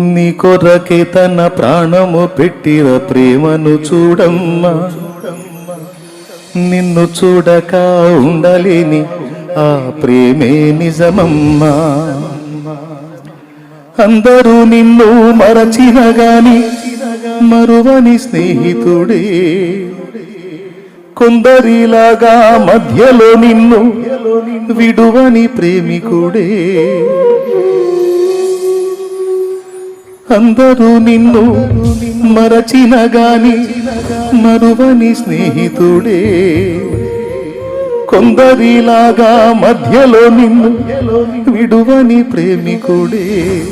నీ కొరకే తన ప్రాణము పెట్టిన ప్రేమను చూడమ్మా. నిన్ను చూడక ఉండలేని ఆ ప్రేమే నిజమమ్మా. అందరూ నిన్ను మరచిన గాని మరువని స్నేహితుడే. కొందరిలాగా మధ్యలో నిన్ను విడువని ప్రేమికుడే. అందరూ నిన్ను మరచిన గాని మరువని స్నేహితుడే. కొందరిలాగా మధ్యలో నిన్ను విడువని ప్రేమికుడే.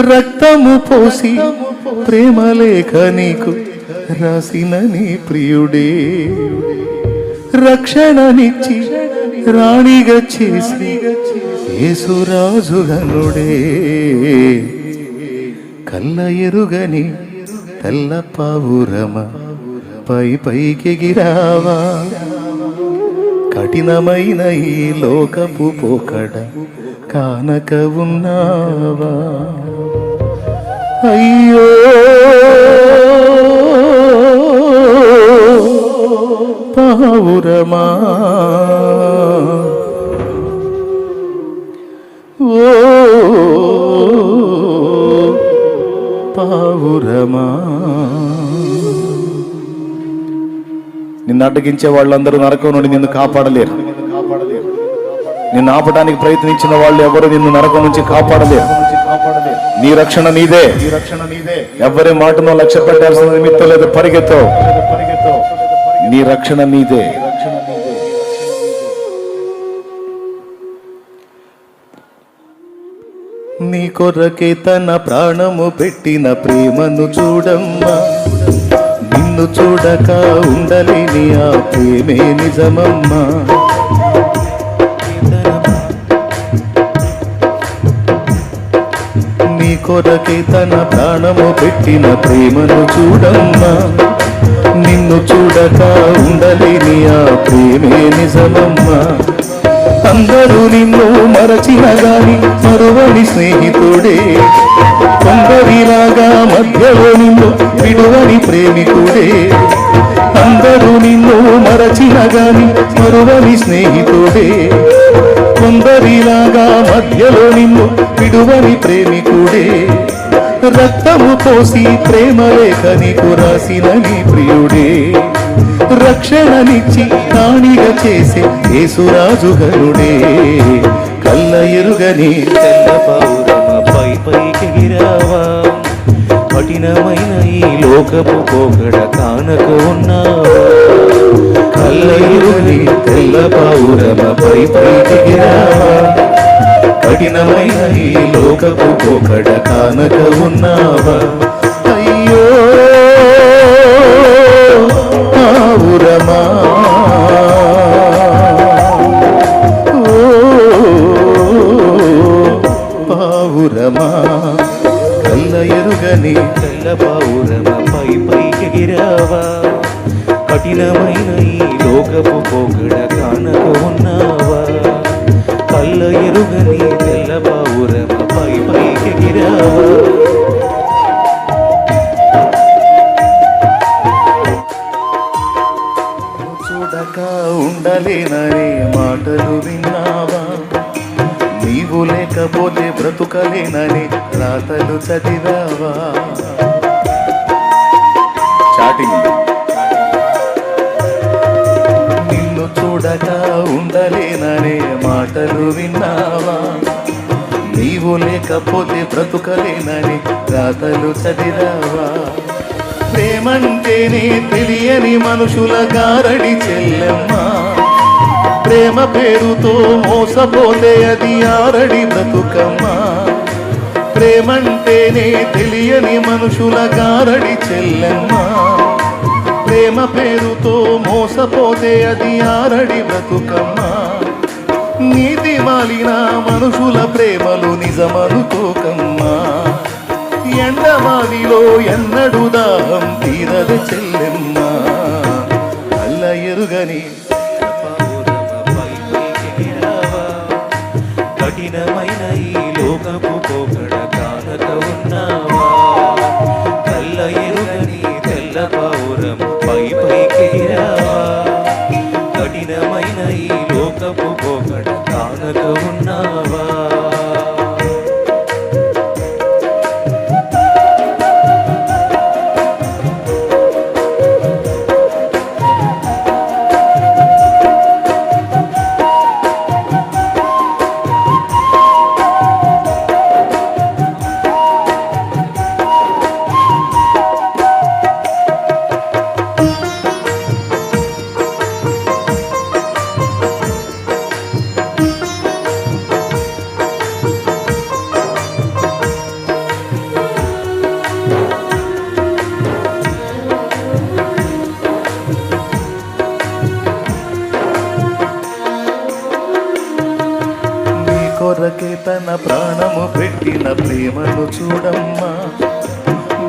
రక్తము పోసి ప్రేమలేఖ నీకు రాసిన నీ ప్రియుడే. రక్షణనిచ్చి రాణిగా చేసి యేసురాజుగనుడే. కళ్ళ ఎరుగని తెల్ల పావురమ పై పైకెగిరావా. కఠినమైన ఈ లోకపు పోకడ కానక ఉన్నావా? అయ్యో! పావురమా రమా నిన్ను అడ్డగించే వాళ్ళందరూ నరకం నుండి నిన్ను కాపాడలేరు. నిన్ను ఆపడానికి ప్రయత్నించిన వాళ్ళు ఎవరు నిన్ను నరకం నుంచి కాపాడలేరు. నీ రక్షణ నీదే. రక్షణ నీదే ఎవరి మాటను లక్ష్య పెట్టాల్సిన నిమిత్తం లేదు పరిగెత్తో. నీ రక్షణ నీదే. కొరకే తన ప్రాణము పెట్టిన ప్రేమను చూడమ్మా. నిన్ను చూడక ఉండలేని ఆ ప్రేమే నిజమమ్మా. నీ కొరకే తన ప్రాణము పెట్టిన ప్రేమను చూడమ్మా. నిన్ను చూడక ఉండలేని ఆ ప్రేమే నిజమమ్మా. కొందరు నిన్ను మరచిన గాని మరువని స్నేహితుడే. కొందరిలాగా మధ్యలో నిన్ను విడువని ప్రేమికుడే. అందరూ నిన్ను మరచిన గాని మరువని స్నేహితుడే. కొందరిలాగా మధ్యలో నిన్ను విడువని ప్రేమికుడే. రక్తము పోసి ప్రేమ లేఖ నీకు రాసిన నీ ప్రియుడే. రక్షణనిచ్చి కాణిగా చేసే యేసురాజు గరుడే కళ్ళ ఎరుగని తెల్ల పౌరమ పై పైకెగిరావా కఠినమైన ఈ లోకపు పోకడ కానక ఉన్నావా? కళ్ళ ఎరుగని తెల్ల పౌరమ పై పైకిరావా కఠినమైన ఈ లోకపు పోకడ కానక ఉన్నావా? కఠినమైన ఈ లోకపు పోకడ కానక ఉన్నావా? కళ్ళ ఎరుగని తెల్ల పౌరమ పై పైకెగిరావా చూడక ఉండలేననే మాటలు విన్నావా? నీవు లేకపోతే బ్రతుకలేనని రాతలు చదివావా? చాటింగ్ లేకపోతే బ్రతుకలేనని రాతలు చదివావా ప్రేమంటేనే తెలియని మనుషుల గారడి చెల్లెమ్మా. ప్రేమ పేరుతో మోసపోతే అది ఆరడి బ్రతుకమ్మా. ప్రేమంటేనే తెలియని మనుషుల గారడి చెల్లెమ్మా. ప్రేమ పేరుతో మోసపోతే అది ఆరడి బ్రతుకమ్మా. నీతి వాలిన మనుషుల ప్రేమలు నిజమనుకోకమ్మా ఎండమాదిలో ఎన్నడు దాహం తీరదు చెల్లెమ్మా. అల్ల ఎరుగని కఠినమైన ఈ లోకపు పోకడ కానక ఉన్నావా? తెల్ల పౌరం పై పైకి రావా? కానక ఉన్నావా? తన ప్రాణము పెట్టిన ప్రేమను చూడమ్మా.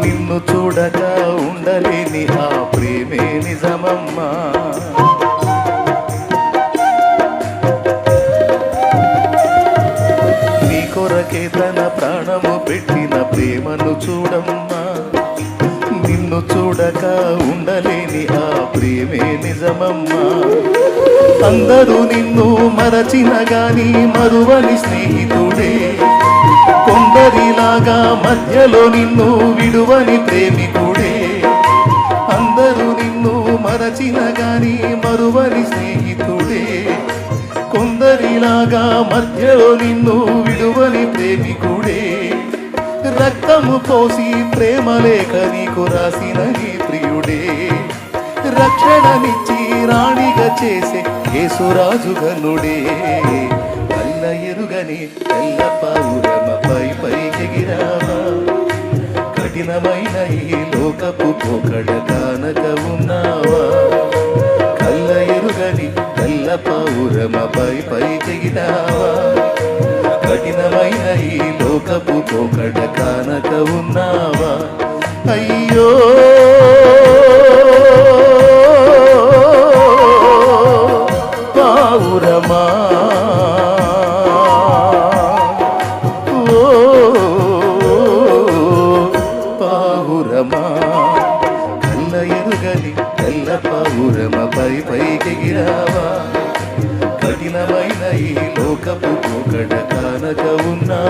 నిన్ను చూడక ఉండలేని ఆ ప్రేమే నిజమమ్మా. చూడక ఉండలేని ఆ ప్రేమే నిజమమ్మా. అందరూ నిన్ను మరచిన గాని మరువని స్నేహితుడే. కొందరిలాగా మధ్యలో నిన్ను విడువని ప్రేమికుడే. అందరూ నిన్ను మరచిన రక్తము పోసి ప్రేమ లేఖ నీకు రాసిన నీ ప్రియుడే. రక్షణనిచ్చి రాణిగా చేసే యేసురాజు గనుడే అల్ల ఎరుగని తెల్ల పౌరమపై ఎగిరామా కఠినమైన ఈ లోకపు పోకడ కానక ఉన్నావా? పౌరమపై పైకెగిరావా కఠినమైన ఈ లోకపు పోకడ కానక ఉన్నావా? అయ్యో! పావురమా ఓ పావురమా కళ్ళ ఎరుగని తెల్ల పావురమపై పైకెగిరావా కఠినమైన ఈ లోకపు పోకడ కానక ఉన్నా.